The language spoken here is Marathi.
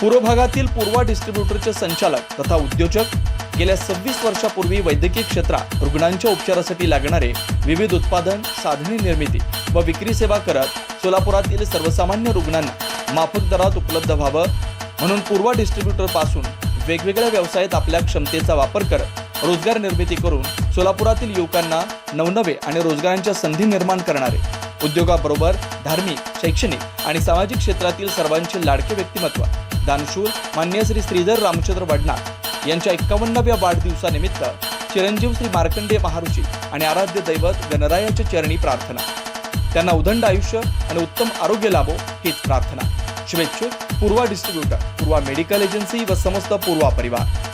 पूर्व भागातील पूर्वा डिस्ट्रीब्युटरचे संचालक तथा उद्योजक गेल्या सव्वीस वर्षापूर्वी वैद्यकीय क्षेत्रात रुग्णांच्या उपचारासाठी लागणारे विविध उत्पादन साधने निर्मिती व विक्री सेवा करत सोलापुरातील सर्वसामान्य रुग्णांना माफक दरात उपलब्ध व्हावं म्हणून पूर्वा डिस्ट्रीब्युटरपासून वेगवेगळ्या व्यवसायात आपल्या क्षमतेचा वापर करत रोजगार निर्मिती करून सोलापुरातील युवकांना नवनवे आणि रोजगारांच्या संधी निर्माण करणारे उद्योगाबरोबर धार्मिक शैक्षणिक आणि सामाजिक क्षेत्रातील सर्वांचे लाडके व्यक्तिमत्व. दानशूर मान्य श्री श्रीधर रामचंद्र वडनाथ यांच्या एक्कावन्नाव्या वाढदिवसानिमित्त चिरंजीव श्री मार्कंडेय महाऋषी आणि आराध्य दैवत गणरायाच्या चरणी प्रार्थना. त्यांना उदंड आयुष्य आणि उत्तम आरोग्य लाभो हीच प्रार्थना. शुभेच्छुक Purva distributor Purva medical agency व समस्त पूर्वा परिवार.